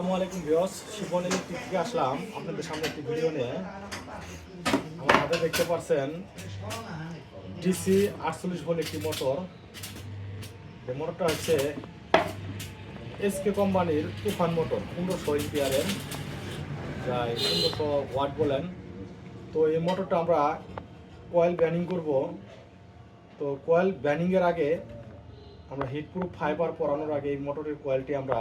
আসসালামু আলাইকুম viewers Shivan electric থেকে আসলাম। আপনাদের সামনে একটি ভিডিও নিয়ে। আমার হাতে দেখতে পাচ্ছেন ডিসি আটচল্লিশ ভোল্ট একটি মোটর। এই মোটরটা হচ্ছে এসকে কোম্পানির তুফান মোটর, পনেরোশো এমপিয়ারের প্রায় পনেরোশো ওয়াট বলেন। তো এই মোটরটা আমরা কয়েল ব্যানিং করব। তো কয়েল ব্যানিংয়ের আগে আমরা হিটপ্রুফ ফাইবার পরানোর আগে এই মোটরের কয়েলটি আমরা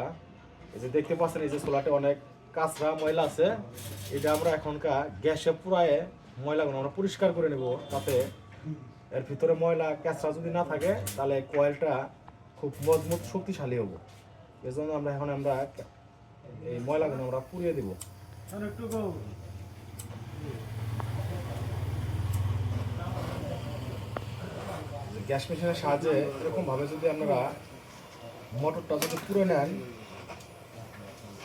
এই যে দেখতে পাচ্ছেন এই যে সোলারটা অনেক কাঁচরা ময়লা আছে। এটা আমরা এখনকার গ্যাসে পুরায়ে ময়লাগুলো আমরা পরিষ্কার করে নেব তাতে। এর ভিতরে ময়লা কাঁচরা যদি না থাকে তাহলে কয়েলটা খুব মজবুত শক্তিশালী হব। এই জন্য আমরা এখন আমরা এই ময়লাগুলো আমরা পুড়িয়ে দেবো। গ্যাস মেশিনের সাহায্যে এরকমভাবে যদি আপনারা মোটরটা যদি পুড়ে নেন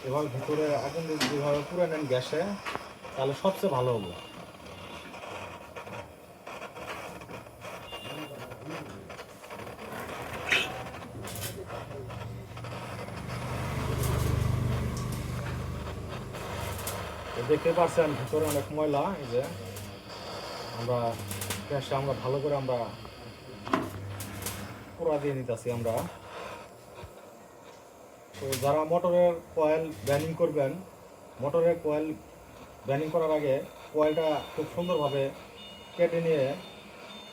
এবার ভিতরে আগুন যেভাবে পুড়ে নেন গ্যাসে, তাহলে সবচেয়ে ভালো হবে। দেখতে পাচ্ছেন, ভিতরে অনেক ময়লা, এই যে। আমরা গ্যাসে আমরা ভালো করে আমরা পোড়া দিয়ে নিতেছি আমরা। তো যারা মোটরের কয়েল ব্যানিং করবেন মোটরের কয়েল ব্যানিং করার আগে কয়েলটা খুব সুন্দরভাবে কেটে নিয়ে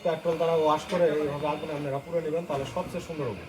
পেট্রোল তারা ওয়াশ করে এইভাবে আগুনে আপনারা পুড়ে নেবেন, তাহলে সবচেয়ে সুন্দর হবে।